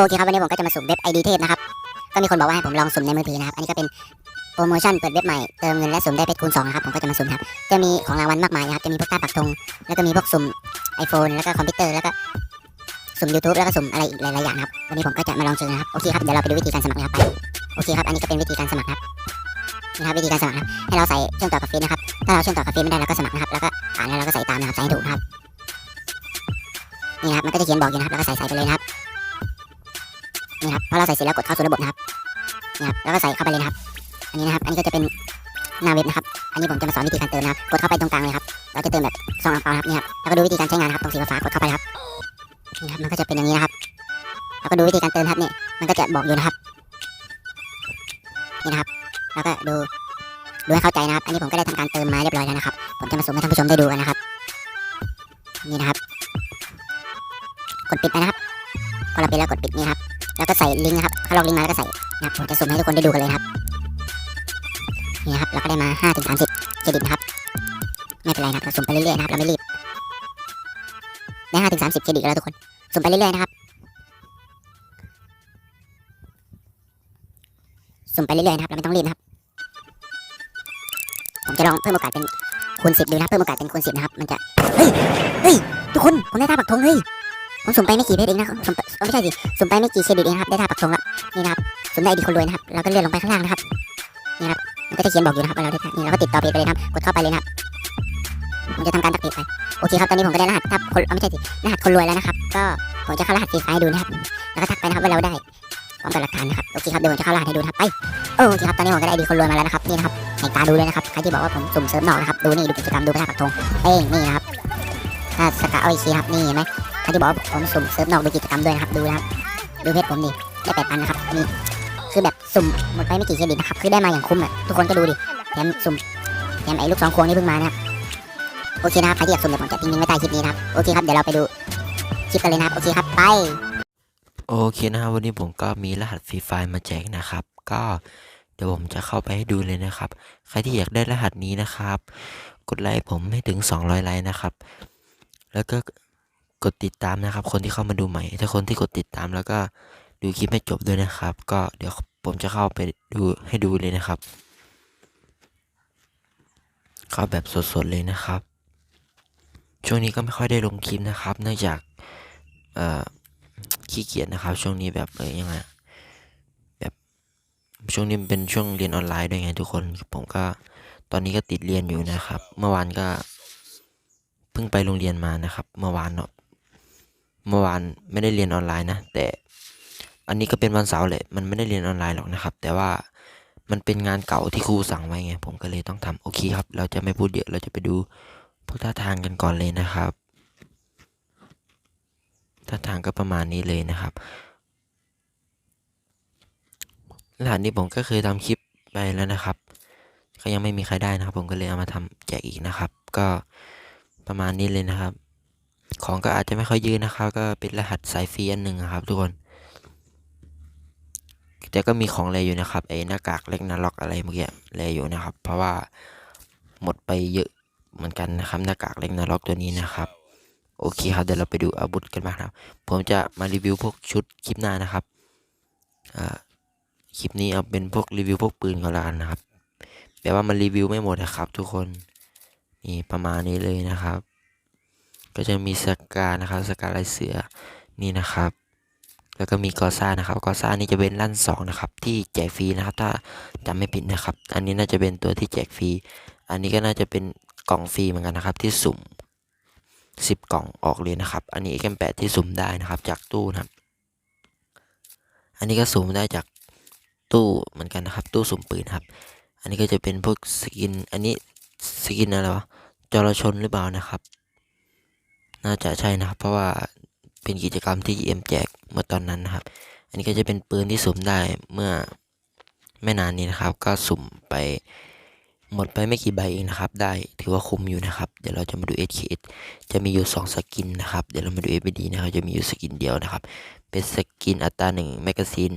โอเคครับวันนี้ผมก็จะมาสุ่มเว็บ ID เทพนะครับ ก็มีคนบอกว่าให้ผมลองสุ่มในมือถือนะครับ อันนี้ก็เป็นโปรโมชั่นเปิดเว็บใหม่เติมเงินและสุ่มได้เพชรคูณ2นะครับผมก็จะมาสุ่มครับ จะมีของรางวัลมากมายนะครับ จะมีพวกตาปักธงแล้วก็มีพวกสุ่ม iPhone แล้วก็คอมพิวเตอร์แล้วก็สุ่ม YouTube แล้วก็สุ่มอะไรอีกหลายๆอย่างนะครับ วันนี้ผมก็จะมาลองสุ่มนะครับ โอเคครับเดี๋ยวเราไปดูวิธีการสมัครนะครับไป โอเคครับ อันนี้ก็เป็นวิธีการสมัครครับนี่ครับวิธีการสมัครครับ ให้เราใส่เชื่อมต่อกับเฟซนะครับ ถ้าเราเชื่อมต่อกับเฟซไม่ได้เราก็สมัครนะครับ แล้วก็อ่านแล้วเราก็ใส่ตามนะครับ ใส่ให้ถูกครับ นี่ครับ มันก็จะเขียนบอกอยู่นะครับ แล้วก็ใส่ใส่ไปเลยนะครับ นี่ครับพอเราใส่เสร็จแล้วกดเข้าสู่ระบบนะครับนี่ครับแล้วก็ใส่เข้าไปเลยนะครับ อันนี้นะครับ อันนี้ก็จะเป็นหน้าเว็บนะครับ อันนี้ผมจะมาสอนวิธีการเติมนะครับ กดเข้าไปตรงกลางเลยครับ เราจะเติมแบบซองอ่างเปาครับนี่ครับ แล้วก็ดูวิธีการใช้งานนะครับ ตรงสีฟ้ากดเข้าไปครับ นี่ครับ มันก็จะเป็นอย่างนี้นะครับ แล้วก็ดูวิธีการเติมครับนี่ มันก็จะบอกอยู่นะครับ นี่นะครับ แล้วก็ดูดูให้เข้าใจนะครับ อันนี้ผมก็ได้ทำการเติมมาเรียบร้อยแล้วนะครับ ผมจะมาสุ่มให้ท่านผู้ชมได้ดูกันนะครับ นี่นะครับ กดปิดไปนะครับ พอเราปิดแล้วกดปิดนี่ครับ แล้วก็ใส่ลิงก์นะครับถ้าลอกลิงก์มาแล้วก็ใส่นะครับผมจะสุ่มให้ทุกคนได้ดูกันเลยครับนี่นะครับเราก็ได้มา5ถึง30เครดิตนะครับไม่เป็นไรนะครับเราสุ่มไปเรื่อยๆนะครับเราไม่รีบได้5ถึง30เครดิตแล้วทุกคนสุ่มไปเรื่อยๆนะครับสุ่มไปเรื่อยๆนะครับเราไม่ต้องรีบนะครับผมจะลองเพิ่มโอกาสเป็นคูณ10ดูนะเพิ่มโอกาสเป็นคูณ10นะครับมันจะเฮ้ยเฮ้ยทุกคนผมได้ท่าปักธงเฮ้ย ผมสุ่มไปไม่กี่เพชรเองนะสุ่มไปเอ้าไม่ใช่สิสุ่มไปไม่กี่เครดิตเองครับได้ท่าปักธงแล้วนี่นะครับสุ่มได้ไอดีคนรวยนะครับเราก็เลื่อนลงไปข้างล่างนะครับนี่ครับมันก็จะเขียนบอกอยู่นะครับว่าเราได้ท่านี่เราก็ติดต่อเพจไปเลยครับกดเข้าไปเลยนะครับผมจะทำการตักเพจไปโอเคครับตอนนี้ผมก็ได้รหัสทับคนไม่ใช่สิรหัสคนรวยแล้วนะครับ ก็ผมจะเข้ารหัสฟรีไฟล์ให้ดูนะครับแล้วก็ทักไปนะครับว่าเราได้พร้อมกับหลักฐานนะครับโอเคครับเดี๋ยวผมจะเข้ารหัสให้ดูนะครับไปโอเคครับตอนนี้ผมก็ได้ไอดีคนรวยมาแล้วนะครับนี่นะครับให้ตาดูเลยนะครับใครที่บอกว่าผมสุ่มเสริมหนอกนะครับดูนี่ดูกิจกรรมดูพระธาตุปักธงเป้งนี่นะครับถ้าสกาเอาอีกทีครับนี่เห็นไหม ใครที่บอกผมสุ่มเซิร์ฟนอกดูกิจกรรมด้วยนะครับ ดูนะครับดูเพจผมดิได้แปดพันนะครับนี่คือแบบสุ่มหมดไปไม่กี่เครดิตนะครับคือได้มาอย่างคุ้มอะทุกคนก็ดูดิแถมสุ่มแถมไอ้ลูกสองควงนี่เพิ่งมานะครับโอเคนะครับใครที่อยากสุ่มเดี๋ยวผมจะทิ้งลิงก์ไว้ใต้คลิปนี้นะครับโอเคครับเดี๋ยวเราไปดูคลิปกันเลยนะครับโอเคครับไปโอเคนะครับวันนี้ผมก็มีรหัสฟรีไฟล์มาแจกนะครับ ก็เดี๋ยวผมจะเข้าไปให้ดูเลยนะครับ ใครที่อยากได้รหัสนี้นะครับ กดไลค์ผมให้ถึง 200 ไลค์นะครับ แล้วก็ กดติดตามนะครับ คนที่เข้ามาดูใหม่ ถ้าคนที่กดติดตามแล้วก็ดูคลิปให้จบด้วยนะครับ ก็เดี๋ยวผมจะเข้าไปดูให้ดูเลยนะครับ เข้าแบบสดๆเลยนะครับ ช่วงนี้ก็ไม่ค่อยได้ลงคลิปนะครับเนื่องจากขี้เกียจนะครับ ช่วงนี้แบบเออยังไงแบบช่วงนี้เป็นช่วงเรียนออนไลน์ด้วยไงทุกคนผมก็ตอนนี้ก็ติดเรียนอยู่นะครับ เมื่อวานก็เพิ่งไปโรงเรียนมานะครับ เมื่อวานเนาะ เมื่อวานไม่ได้เรียนออนไลน์นะ แต่อันนี้ก็เป็นวันเสาร์แหละมันไม่ได้เรียนออนไลน์หรอกนะครับ แต่ว่ามันเป็นงานเก่าที่ครูสั่งไว้ไง ผมก็เลยต้องทำโอเคครับ เราจะไม่พูดเยอะ เราจะไปดูพวกท่าทางกันก่อนเลยนะครับ ท่าทางก็ประมาณนี้เลยนะครับรหัสนี้ผมก็เคยทำคลิปไปแล้วนะครับก็ยังไม่มีใครได้นะครับ ผมก็เลยเอามาทำแจกอีกนะครับ ก็ประมาณนี้เลยนะครับ ของก็อาจจะไม่ค่อยยืนนะครับ ก็เป็นรหัสสายฟรีอันหนึ่งครับ ทุกคน แต่ก็มีของแลอยู่นะครับไอ้หน้ากากเล็กนาล็อกอะไรเมื่อกี้แลอยู่นะครับ เพราะว่าหมดไปเยอะเหมือนกันนะครับ หน้ากากเล็กนาล็อกตัวนี้นะครับ โอเคครับเดี๋ยวเราไปดูอาวุธกันบ้างครับ ผมจะมารีวิวพวกชุดคลิปหน้านะครับคลิปนี้เอาเป็นพวกรีวิวพวกปืนก่อนละกันนะครับแปลว่ามันรีวิวไม่หมดนะครับ ทุกคนนี่ประมาณนี้เลยนะครับ ก็จะมีสกานะครับสกาลายเสือนี่นะครับ แล้วก็มีกอซ่านะครับกอซ่านี่จะเป็นลั่นสองนะครับที่แจกฟรีนะครับถ้าจำไม่ผิดนะครับ อันนี้น่าจะเป็นตัวที่แจกฟรีอันนี้ก็น่าจะเป็นกล่องฟรีเหมือนกันนะครับที่สุ่มสิบกล่องออกเลยนะครับ อันนี้ XM8 ที่สุ่มได้นะครับ จากตู้นะครับ อันนี้ก็สุ่มได้จากตู้เหมือนกันนะครับ ตู้สุ่มปืนครับ อันนี้ก็จะเป็นพวกสกิน อันนี้สกินอะไรวะจรชนหรือเปล่านะครับ น่าจะใช่นะครับ เพราะว่าเป็นกิจกรรมที่ EM แจกเมื่อตอนนั้นนะครับ อันนี้ก็จะเป็นปืนที่สุ่มได้เมื่อไม่นานนี้นะครับ ก็สุ่มไปหมดไปไม่กี่ใบเองนะครับ ได้ถือว่าคุ้มอยู่นะครับ เดี๋ยวเราจะมาดู SKS จะมีอยู่ 2 สกินนะครับ เดี๋ยวเรามาดู FBD นะครับ จะมีอยู่สกินเดียวนะครับ เป็นสกินอัตราหนึ่งแมกกาซีน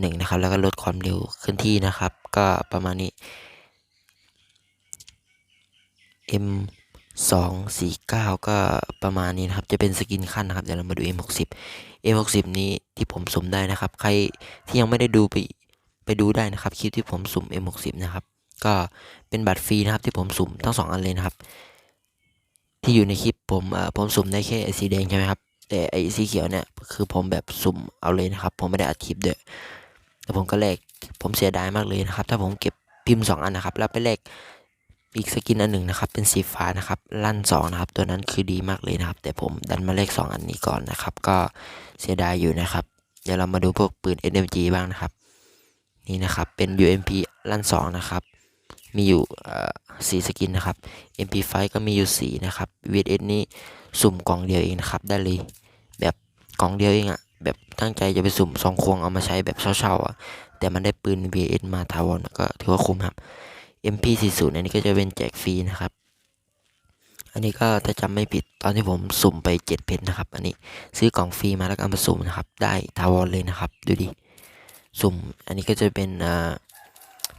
หนึ่งนะครับ แล้วก็ลดความเร็วเคลื่อนที่นะครับ ก็ประมาณนี้ M สองสี่เก้าก็ประมาณนี้นะครับ จะเป็นสกินขั้นนะครับ เดี๋ยวเรามาดู M60 M60 นี้ที่ผมสุ่มได้นะครับ ใครที่ยังไม่ได้ดูไปไปดูได้นะครับคลิปที่ผมสุ่ม M60 นะครับ ก็เป็นบัตรฟรีนะครับที่ผมสุ่มทั้งสองอันเลยนะครับ ที่อยู่ในคลิปผมผมสุ่มได้แค่สีแดงใช่ไหมครับ แต่ไอสีเขียวเนี่ยคือผมแบบสุ่มเอาเลยนะครับ ผมไม่ได้อัดคลิปเด้วยแต่ผมก็แลกผมเสียดายมากเลยนะครับ ถ้าผมเก็บพิมพ์สองอันนะครับ แล้วไปแลก อีกสกินอันหนึ่งนะครับ เป็นสีฟ้านะครับ ลั่นสองนะครับ ตัวนั้นคือดีมากเลยนะครับ แต่ผมดันมาแลกสองอันนี้ก่อนนะครับ ก็เสียดายอยู่นะครับ เดี๋ยวเรามาดูพวกปืน SMG บ้างนะครับ นี่นะครับ เป็น UMP ลั่นสองนะครับ มีอยู่สีสกินนะครับ MP5 ก็มีอยู่สีนะครับ VS นี่สุ่มกล่องเดียวเองนะครับ ได้เลย แบบกล่องเดียวเองอะแบบตั้งใจจะไปสุ่มซองควงเอามาใช้แบบเช่าๆอะแต่มันได้ปืน VS มาถาวรก็ถือว่าคุ้มครับ MP40 อันนี้ก็จะเป็นแจกฟรีนะครับ อันนี้ก็ถ้าจำไม่ผิดตอนที่ผมสุ่มไปเจ็ดเพชรนะครับ อันนี้ซื้อกล่องฟรีมาแล้วเอามาสุ่มนะครับ ได้ถาวรเลยนะครับ ดูดิ สุ่ม อันนี้ก็จะเป็นอ่า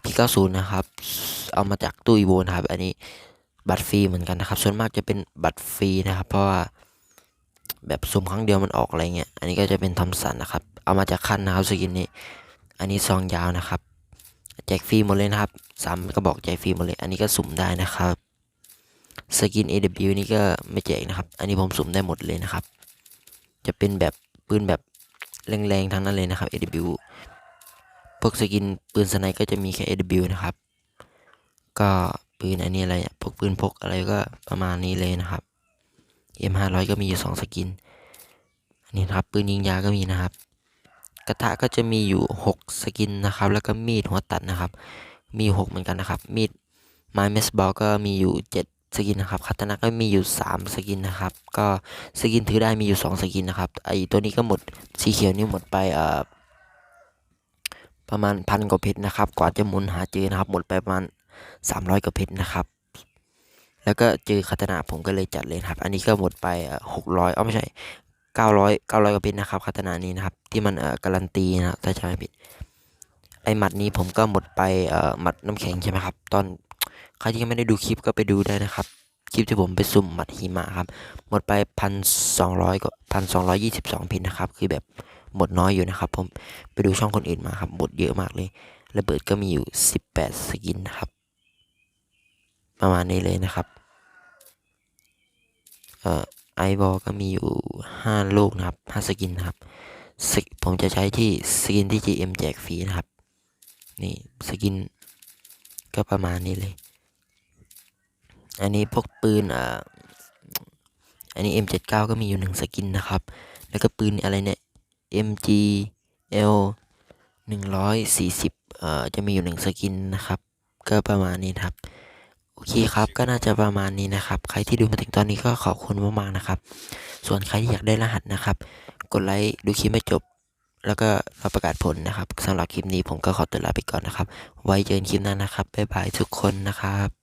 พี่90นะครับ เอามาจากตู้อีโวนะครับ อันนี้บัตรฟรีเหมือนกันนะครับ ส่วนมากจะเป็นบัตรฟรีนะครับ เพราะว่าแบบสุ่มครั้งเดียวมันออกอะไรเงี้ย อันนี้ก็จะเป็นทอมสันนะครับ เอามาจากคันนะครับสกินนี้ อันนี้ซองยาวนะครับ แจกฟรีหมดเลยนะครับสามก็บอกแจกฟรีหมดเลย อันนี้ก็สุ่มได้นะครับสกิน AW นี่ก็ไม่แจกนะครับ อันนี้ผมสุ่มได้หมดเลยนะครับ จะเป็นแบบปืนแบบแรงๆทั้งนั้นเลยนะครับ AW พวกสกินปืนสไนก็จะมีแค่ AW นะครับ ก็ปืนอันนี้อะไรพวกปืนพกอะไรก็ประมาณนี้เลยนะครับ M500 ก็มีอยู่สองสกิน อันนี้นะครับปืนยิงยาก็มีนะครับ กระทะก็จะมีอยู่ 6 สกินนะครับ แล้วก็มีดหัวตัดนะครับ มี 6 เหมือนกันนะครับ มีดไม้เมสบอลก็มีอยู่ 7 สกินนะครับคาตานะก็มีอยู่ 3 สกินนะครับ ก็สกินถือได้มีอยู่ 2 สกินนะครับ ไอตัวนี้ก็หมดสีเขียวนี่หมดไปเอ่อประมาณพันกว่าเพชรนะครับ กว่าจะหมุนหาเจอนะครับ หมดไปประมาณ 300กว่าเพชรนะครับ แล้วก็เจอคาตานะผมก็เลยจัดเลยครับ อันนี้ก็หมดไปหกร้อยเอ้าไม่ใช่ เก้าร้อยเก้าร้อยกว่าเพชรนะครับคาตานานี้นะครับ ที่มันเอ่อการันตีนะครับถ้าจำไม่ผิด ไอหมัดนี้ผมก็หมดไปเอ่อหมัดน้ำแข็งใช่ไหมครับ ตอนใครที่ยังไม่ได้ดูคลิปก็ไปดูได้นะครับ คลิปที่ผมไปสุ่มหมัดหิมะครับ หมดไปพันสองร้อยก็พันสองร้อยยี่สิบสองเพชรนะครับ คือแบบหมดน้อยอยู่นะครับ ผมไปดูช่องคนอื่นมาครับหมดเยอะมากเลยระเบิดก็มีอยู่สิบแปดสกินนะครับ ประมาณนี้เลยนะครับ เอ่อ ไอบอลก็มีอยู่ห้าลูกนะครับห้าสกินนะครับสกผมจะใช้ที่สกินที่ GM แจกฟรีนะครับ นี่สกินก็ประมาณนี้เลย อันนี้พวกปืนอ่าอันนี้ M79 ก็มีอยู่หนึ่งสกินนะครับ แล้วก็ปืนอะไรเนี่ย MG L หนึ่งร้อยสี่สิบเอ่อจะมีอยู่หนึ่งสกินนะครับ ก็ประมาณนี้ครับ โอเคครับ ก็น่าจะประมาณนี้นะครับ ใครที่ดูมาถึงตอนนี้ก็ขอบคุณมากๆนะครับ ส่วนใครที่อยากได้รหัสนะครับ กดไลค์ดูคลิปไม่จบ แล้วก็รอประกาศผลนะครับสำหรับคลิปนี้ผมก็ขอตัวลาไปก่อนนะครับ ไว้เจอกันคลิปหน้านะครับบ๊ายบายทุกคนนะครับ